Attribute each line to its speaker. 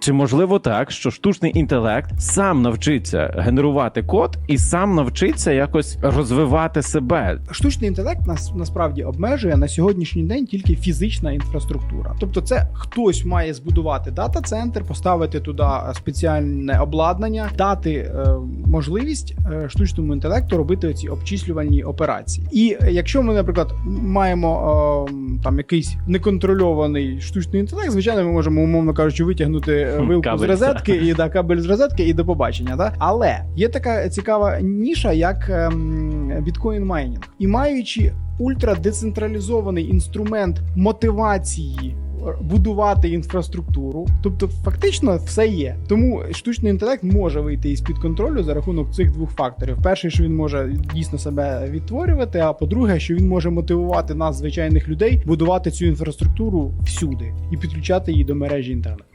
Speaker 1: Чи можливо так, що штучний інтелект сам навчиться генерувати код і сам навчиться якось розвивати себе?
Speaker 2: Штучний інтелект нас насправді обмежує на сьогоднішній день тільки фізична інфраструктура. Тобто, це хтось має збудувати дата-центр, поставити туди спеціальне обладнання, дати е, можливість е, штучному інтелекту робити ці обчислювальні операції. І е, якщо ми, наприклад, маємо там якийсь неконтрольований штучний інтелект, звичайно, ми можемо, умовно кажучи, витягнути е, вилку
Speaker 1: кабель,
Speaker 2: з розетки і да, кабель з розетки і до побачення. Да? Але є така цікава ніша, як ем, біткоін майнінг. І маючи ультрадецентралізований інструмент мотивації будувати інфраструктуру, тобто фактично все є. Тому штучний інтелект може вийти із під контролю за рахунок цих двох факторів: перший, що він може дійсно себе відтворювати. А по-друге, що він може мотивувати нас, звичайних людей, будувати цю інфраструктуру всюди і підключати її до мережі інтернет.